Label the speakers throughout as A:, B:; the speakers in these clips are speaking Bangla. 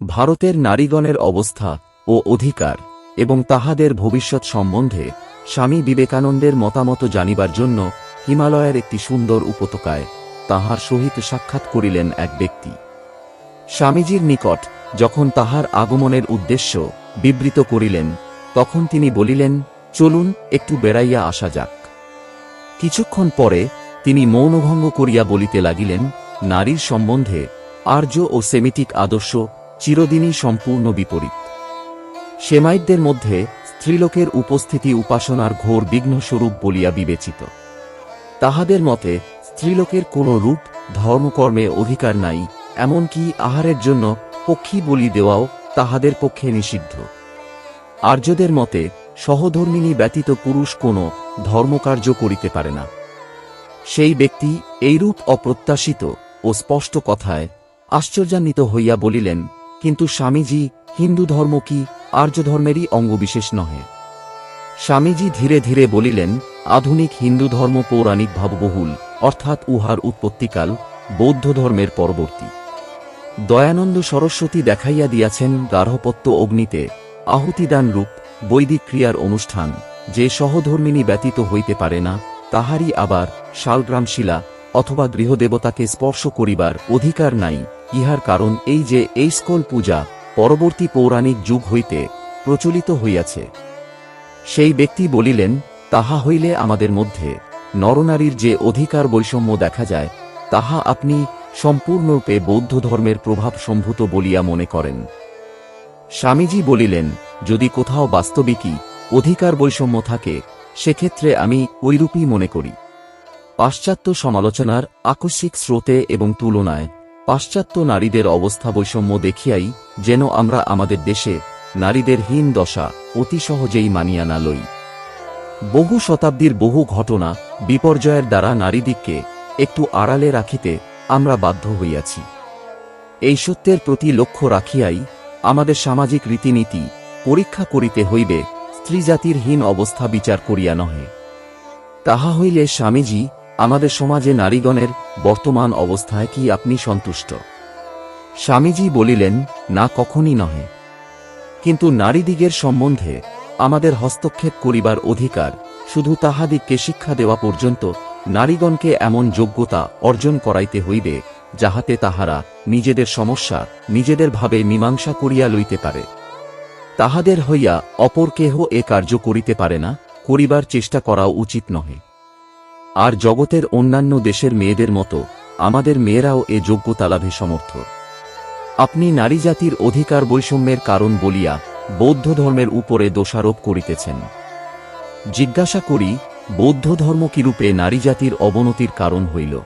A: ভারতের নারীগণের অবস্থা ও অধিকার এবং তাহাদের ভবিষ্যৎ সম্বন্ধে স্বামী বিবেকানন্দের মতামত জানিবার জন্য হিমালয়ের একটি সুন্দর উপত্যকায় তাহার সহিত সাক্ষাৎ করিলেন এক ব্যক্তি। স্বামীজির নিকট যখন তাহার আগমনের উদ্দেশ্য বিবৃত করিলেন, তখন তিনি বলিলেন, চলুন, একটু বেড়াইয়া আসা যাক। কিছুক্ষণ পরে তিনি মৌনভঙ্গ করিয়া বলিতে লাগিলেন, নারীর সম্বন্ধে আর্য ও সেমিটিক আদর্শ চিরদিনই সম্পূর্ণ বিপরীত। সেমাইটদের মধ্যে স্ত্রীলোকের উপস্থিতি উপাসনার ঘোর বিঘ্নস্বরূপ বলিয়া বিবেচিত। তাহাদের মতে স্ত্রীলোকের কোনো রূপ, ধর্মকর্মে অধিকার নাই, এমনকি আহারের জন্য পক্ষী বলি দেওয়াও তাহাদের পক্ষে নিষিদ্ধ। আর্যদের মতে সহধর্মিনী ব্যতীত পুরুষ কোনো ধর্মকার্য করিতে পারে না। সেই ব্যক্তি এইরূপ অপ্রত্যাশিত ও স্পষ্ট কথায় আশ্চর্যান্বিত হইয়া বলিলেন কিন্তু স্বামীজি হিন্দু ধর্ম কি আর্য ধর্মেরই অঙ্গবিশেষ নহে। স্বামীজি ধীরে ধীরে বলিলেন, আধুনিক হিন্দু ধর্ম পৌরাণিক ভাববহুল, অর্থাৎ উহার উৎপত্তিকাল বৌদ্ধ ধর্মের পরবর্তী। দয়ানন্দ সরস্বতী দেখাইয়া দিয়াছেন গার্হপত্য অগ্নিতে আহুতিদান রূপ বৈদিক ক্রিয়ার অনুষ্ঠান, যে সহধর্মিনী ব্যতীত হইতে পারে না, তাহারই আবার শালগ্রামশিলা অথবা গৃহদেবতাকে স্পর্শ করিবার অধিকার নাই। ইহার কারণ এই যে এই স্কল পূজা পরবর্তী পৌরাণিক যুগ হইতে প্রচলিত হইয়াছে। সেই ব্যক্তি বলিলেন, তাহা হইলে আমাদের মধ্যে নরনারীর যে অধিকার বৈষম্য দেখা যায়, তাহা আপনি সম্পূর্ণরূপে বৌদ্ধ ধর্মের প্রভাব সম্ভূত বলিয়া মনে করেন। স্বামীজি বলিলেন, যদি কোথাও বাস্তবিকই অধিকার বৈষম্য থাকে, সেক্ষেত্রে আমি ঐরূপই মনে করি। পাশ্চাত্য সমালোচনার আকস্মিক স্রোতে এবং তুলনায় পাশ্চাত্য নারীদের অবস্থা বৈষম্য দেখিয়াই যেন আমরা আমাদের দেশে নারীদের হীন দশা অতি সহজেই মানিয়া না লই। বহু শতাব্দীর বহু ঘটনা বিপর্যয়ের দ্বারা নারীদিগকে একটু আড়ালে রাখিতে আমরা বাধ্য হইয়াছি। এই সত্যের প্রতি লক্ষ্য রাখিয়াই আমাদের সামাজিক রীতিনীতি পরীক্ষা করিতে হইবে, স্ত্রীজাতির হীন অবস্থা বিচার করিয়া নহে। তাহা হইলে স্বামীজি আমাদের সমাজে নারীগণের বর্তমান অবস্থায় কি আপনি সন্তুষ্ট? স্বামীজি বলিলেন, না, কখনই নহে। কিন্তু নারীদিগের সম্বন্ধে আমাদের হস্তক্ষেপ করিবার অধিকার শুধু তাহাদিগকে শিক্ষা দেওয়া পর্যন্ত নারীগণকে এমন যোগ্যতা অর্জন করাইতে হইবে, যাহাতে তাহারা নিজেদের সমস্যা নিজেদের ভাবে মীমাংসা করিয়া লইতে পারে। তাহাদের হইয়া অপর কেহ এ কার্য করিতে পারে না, করিবার চেষ্টা করাও উচিত নহে। আর জগতের অন্যান্য দেশের মেয়েদের মতো, আমাদের মেয়েরাও এ যোগ্যতা লাভে সমর্থ। আপনি নারী জাতির অধিকার বৈষম্যের কারণ বলিয়া বৌদ্ধ ধর্মের উপরে দোষারোপ করিতেছেন। জিজ্ঞাসা করি, বৌদ্ধ ধর্ম কিরূপে নারী জাতির অবনতির কারণ হইল?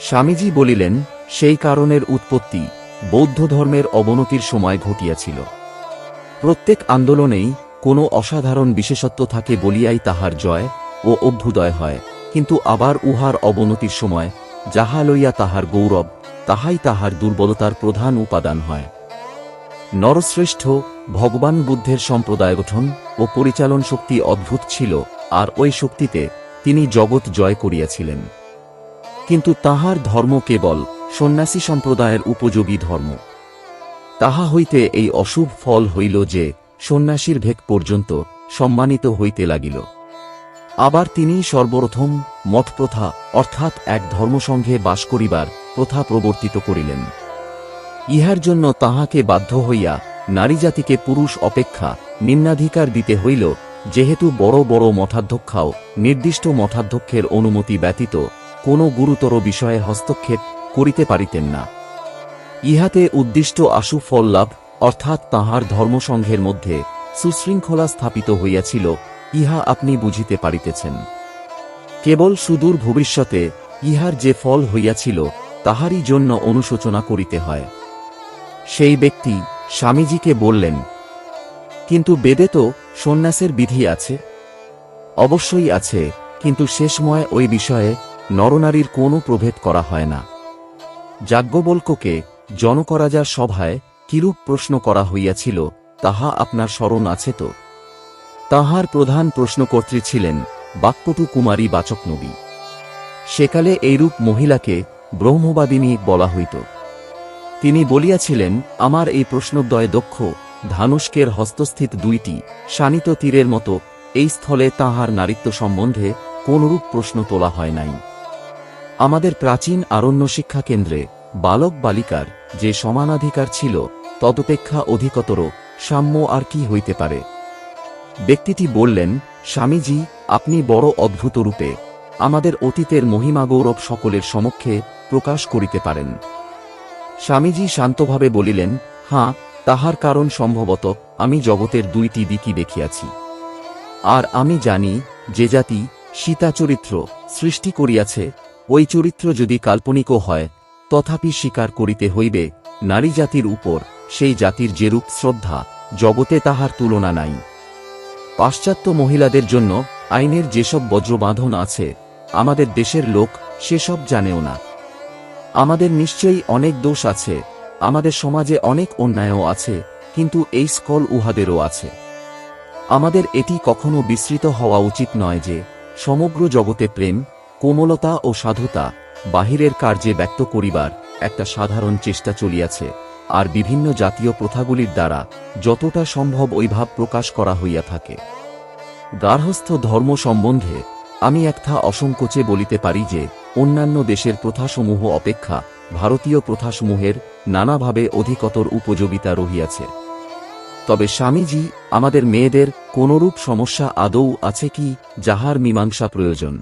A: স্বামীজি বলিলেন, সেই কারণের উৎপত্তি বৌদ্ধ ধর্মের অবনতির সময় ঘটিয়াছিল। প্রত্যেক আন্দোলনেই কোনো অসাধারণ বিশেষত্ব থাকে বলিয়াই তাহার জয় ও অভ্যুদয় হয়। কিন্তু আবার উহার অবনতির সময় যাহা লইয়া তাহার গৌরব, তাহাই তাহার দুর্বলতার প্রধান উপাদান হয়। নরশ্রেষ্ঠ ভগবান বুদ্ধের সম্প্রদায় গঠন ও পরিচালন শক্তি অদ্ভুত ছিল, আর ওই শক্তিতে তিনি জগৎ জয় করিয়াছিলেন। কিন্তু তাহার ধর্ম কেবল সন্ন্যাসী সম্প্রদায়ের উপযোগী ধর্ম। তাহা হইতে এই অশুভ ফল হইল যে সন্ন্যাসীর ভেক পর্যন্ত সম্মানিত হইতে লাগিল। আবার তিনি সর্বপ্রথম মঠ প্রথা অর্থাৎ এক ধর্মসংঘে বাস করিবার প্রথা প্রবর্তিত করিলেন। ইহার জন্য তাহাকে বাধ্য হইয়া নারীজাতিকে পুরুষ অপেক্ষা নিম্নাধিকার দিতে হইল, যেহেতু বড় বড় মঠাধ্যক্ষাও নির্দিষ্ট মঠাধ্যক্ষের অনুমতি ব্যতীত কোনো গুরুতর বিষয়ে হস্তক্ষেপ করিতে পারিতেন না। ইহাতে উদ্দিষ্ট আশু ফল লাভ, অর্থাৎ তাহার ধর্মসংঘের মধ্যে সুশৃঙ্খলা স্থাপিত হইয়াছিল ইহা আপনি বুঝিতে পারিতেছেন। কেবল সুদূর ভবিষ্যতে ইহার যে ফল হইয়াছিল, তাহারই জন্য অনুশোচনা করিতে হয়। সেই ব্যক্তি স্বামীজিকে বললেন, কিন্তু বেদে তো সন্ন্যাসের বিধি আছে? অবশ্যই আছে, কিন্তু শেষময় ওই বিষয়ে নরনারীর কোনো প্রভেদ করা হয় না। যাজ্ঞবল্ককে জনকরাজার সভায় কিরূপ প্রশ্ন করা হইয়াছিল, তাহা আপনার স্মরণ আছে তো? তাহার প্রধান প্রশ্নকর্ত্রী ছিলেন বাক্পটু কুমারী বাচক নবী। সেকালে এইরূপ মহিলাকে ব্রহ্মবাদিনী বলা হইত। তিনি বলিয়াছিলেন, আমার এই প্রশ্নদ্বয় দক্ষ, ধানুষ্কের হস্তস্থিত দুইটি শানিত তীরের মতো, এই স্থলে তাহার নারীত্ব সম্বন্ধে কোনরূপ প্রশ্ন তোলা হয় নাই। আমাদের প্রাচীন আরণ্য শিক্ষা কেন্দ্রে বালক বালিকার যে সমানাধিকার ছিল, তদপেক্ষা অধিকতর সাম্য আর কি হইতে পারে? ব্যক্তিটি বললেন, স্বামীজি, আপনি বড় অদ্ভুত রূপে আমাদের অতীতের মহিমা গৌরব সকলের সমক্ষে প্রকাশ করিতে পারেন। স্বামীজি শান্তভাবে বলিলেন, হাঁ, তাহার কারণ সম্ভবত আমি জগতের দুইটি দিকই দেখিয়াছি। আর আমি জানি যে জাতি সীতা চরিত্র সৃষ্টি করিয়াছে, ওই চরিত্র যদি কাল্পনিকও হয়, তথাপি স্বীকার করিতে হইবে নারী জাতির উপর সেই জাতির যেরূপ শ্রদ্ধা, জগতে তাহার তুলনা নাই। পাশ্চাত্য মহিলাদের জন্য আইনের যেসব বজ্রবাঁধন আছে, আমাদের দেশের লোক সেসব জানেও না। আমাদের নিশ্চয়ই অনেক দোষ আছে, আমাদের সমাজে অনেক অন্যায়ও আছে, কিন্তু এই স্কল উহাদেরও আছে। আমাদের এটি কখনো বিস্তৃত হওয়া উচিত নয় যে, সমগ্র জগতে প্রেম, কোমলতা ও সাধুতা, বাহিরের কার্যে ব্যক্ত করিবার একটা সাধারণ চেষ্টা চলিয়াছে। আর বিভিন্ন জাতীয় প্রথাগুলির দ্বারা যতটা সম্ভব ওই ভাব প্রকাশ করা হইয়া থাকে। গার্হস্থ ধর্ম সম্বন্ধে আমি একটা অসংকোচে বলিতে পারি যে, অন্যান্য দেশের প্রথাসমূহ অপেক্ষা ভারতীয় প্রথাসমূহের নানাভাবে অধিকতর উপযোগিতা রহিয়াছে। তবে স্বামীজি, আমাদের মেয়েদের কোনরূপ সমস্যা আদৌ আছে কি, যাহার মীমাংসা প্রয়োজন?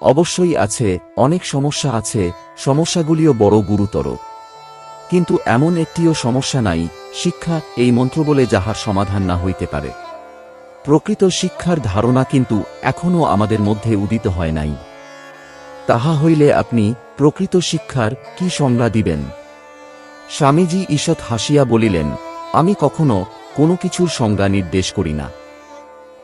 A: অবশ্যই আছে, অনেক সমস্যা আছে, সমস্যাগুলিও বড় গুরুতর। কিন্তু এমন একটিও সমস্যা নাই, শিক্ষা এই মন্ত্র বলে যাহার সমাধান না হইতে পারে। প্রকৃত শিক্ষার ধারণা কিন্তু এখনও আমাদের মধ্যে উদিত হয় নাই। তাহা হইলে আপনি প্রকৃত শিক্ষার কি সংজ্ঞা দিবেন? স্বামীজি ঈষৎ হাসিয়া বলিলেন, আমি কখনো কোনো কিছুর সংজ্ঞা নির্দেশ করি না।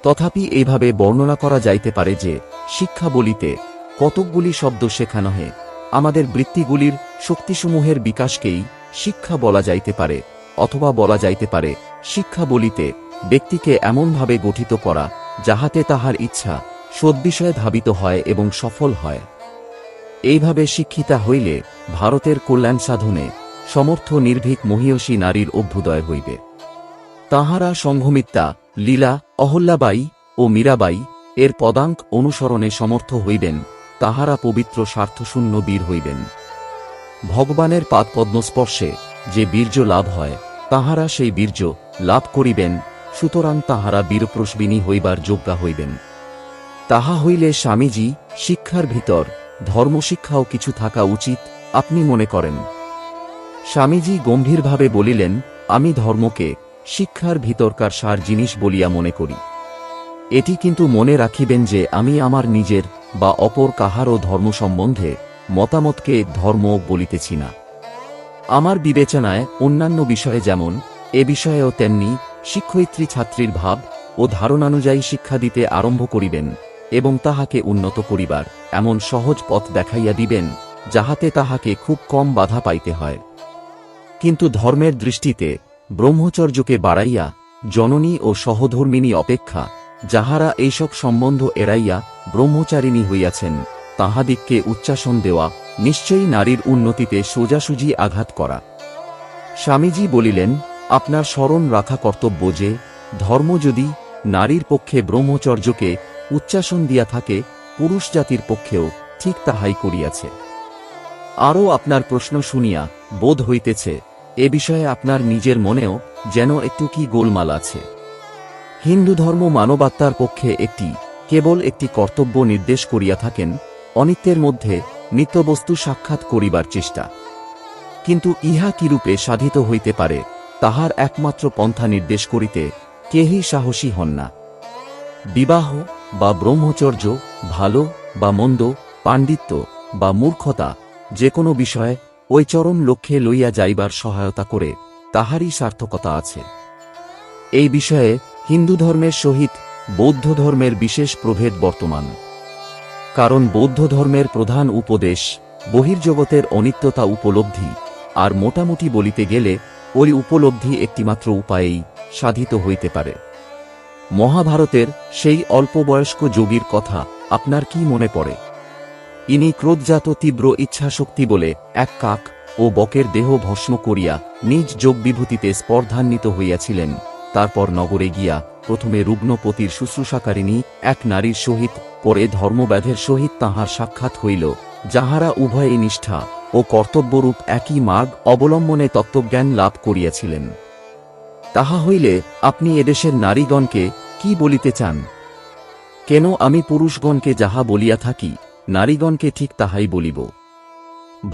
A: তথাপি এইভাবে বর্ণনা করা যাইতে পারে যে, শিক্ষা বলিতে কতকগুলি শব্দ শেখানো হয় আমাদের বৃত্তিগুলির শক্তিসমূহের বিকাশকেই শিক্ষা বলা যাইতে পারে অথবা বলা যাইতে পারে, শিক্ষা বলিতে ব্যক্তিকে এমনভাবে গঠিত করা যাহাতে তাহার ইচ্ছা সদ্বিষয়ে ধাবিত হয় এবং সফল হয়। এইভাবে শিক্ষিতা হইলে ভারতের কল্যাণ সাধনে সমর্থ নির্ভীক মহিয়সী নারীর অভ্যুদয় হইবে। তাহারা সংঘমিত্তা, লীলা অহল্যাবাই ও মীরাবাই এর পদাঙ্ক অনুসরণে সমর্থ হইবেন, তাহারা পবিত্র স্বার্থশূন্য বীর হইবেন। ভগবানের পাদপদ্মস্পর্শে যে বীর্য লাভ হয়, তাহারা সেই বীর্য লাভ করিবেন, সুতরাং তাহারা বীরপ্রসবিনী হইবার যোগ্যা হইবেন। তাহা হইলে স্বামীজি, শিক্ষার ভিতর ধর্মশিক্ষাও কিছু থাকা উচিত, আপনি মনে করেন। স্বামীজি গম্ভীরভাবে বলিলেন, আমি ধর্মকে, শিক্ষার ভিতরকার সার জিনিস বলিয়া মনে করি। এটি কিন্তু মনে রাখিবেন যে আমি আমার নিজের বা অপর কাহারও ধর্ম সম্বন্ধে মতামতকে ধর্ম বলিতেছি না। আমার বিবেচনায় অন্যান্য বিষয়ে যেমন, এ বিষয়েও তেমনি শিক্ষয়িত্রী ছাত্রীর ভাব ও ধারণানুযায়ী শিক্ষা দিতে আরম্ভ করিবেন এবং তাহাকে উন্নত করিবার এমন সহজ পথ দেখাইয়া দিবেন, যাহাতে তাহাকে খুব কম বাধা পাইতে হয়। কিন্তু ধর্মের দৃষ্টিতে ব্রহ্মচর্যকে বাড়াইয়া জননী ও সহধর্মিনী অপেক্ষা, যাহারা এইসব সম্বন্ধ এড়াইয়া ব্রহ্মচারিণী হইয়াছেন তাহাদিগকে উচ্চাসন দেওয়া, নিশ্চয়ই নারীর উন্নতিতে সোজাসুজি আঘাত করা। স্বামীজি বলিলেন, আপনার স্মরণ রাখা কর্তব্য যে, ধর্ম যদি নারীর পক্ষে ব্রহ্মচর্যকে উচ্চাসন দিয়া থাকে, পুরুষ জাতির পক্ষেও ঠিক তাহাই করিয়াছে। আরও আপনার প্রশ্ন শুনিয়া বোধ হইতেছে, এ বিষয়ে আপনার নিজের মনেও যেন একটু কি গোলমাল আছে। হিন্দু ধর্ম মানবাত্মার পক্ষে একটি, কেবল একটি কর্তব্য নির্দেশ করিয়া থাকেন অনিত্যের মধ্যে নিত্যবস্তু সাক্ষাৎ করিবার চেষ্টা। কিন্তু ইহা কিরূপে সাধিত হইতে পারে, তাহার একমাত্র পন্থা নির্দেশ করিতে কেহই সাহসী হন না। বিবাহ বা ব্রহ্মচর্য, ভালো বা মন্দ, পাণ্ডিত্য বা মূর্খতা যে কোনো বিষয়ে ওই চরম লক্ষ্যে লইয়া যাইবার সহায়তা করে তাহারই সার্থকতা আছে। এই বিষয়ে হিন্দু ধর্মের সহিত বৌদ্ধ ধর্মের বিশেষ প্রভেদ বর্তমান। কারণ বৌদ্ধ ধর্মের প্রধান উপদেশ, বহির্জগতের অনিত্যতা উপলব্ধি, আর মোটামুটি বলিতে গেলে, ওই উপলব্ধি একটিমাত্র উপায়েই সাধিত হইতে পারে। মহাভারতের সেই অল্প বয়স্ক যোগীর কথা আপনার কি মনে পড়ে? ইনি ক্রোধজাত তীব্র ইচ্ছাশক্তি বলে এক কাক ও বকের দেহ ভস্ম করিয়া নিজ যোগ বিভূতিতে স্পর্ধান্বিত হইয়াছিলেন। তারপর নগরে গিয়া প্রথমে রুগ্নপতির শুশ্রূষাকারিণী এক নারীর সহিত পরে ধর্মব্যাধের সহিত তাহার সাক্ষাৎ হইল, যাহারা উভয়ে নিষ্ঠা ও কর্তব্যরূপ একই মার্গ অবলম্বনে তত্ত্বজ্ঞান লাভ করিয়াছিলেন। তাহা হইলে আপনি এদেশের নারীগণকে কি বলিতে চান? কেন আমি পুরুষগণকে যাহা বলিয়া থাকি, নারীগণকে ঠিক তাহাই বলিব।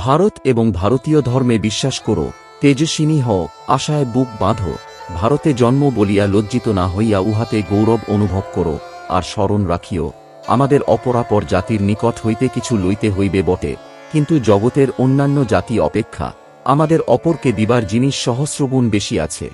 A: ভারত এবং ভারতীয় ধর্মে বিশ্বাস করো, তেজস্বিনী হও, আশায় বুক বাঁধো, ভারতে জন্ম বলিয়া লজ্জিত না হইয়া উহাতে গৌরব অনুভব করো, আর স্মরণ রাখিও। আমাদের অপরাপর জাতির নিকট হইতে কিছু লইতে হইবে বটে, কিন্তু জগতের অন্যান্য জাতি অপেক্ষা আমাদের অপরকে দিবার জিনিস সহস্রগুণ বেশি আছে।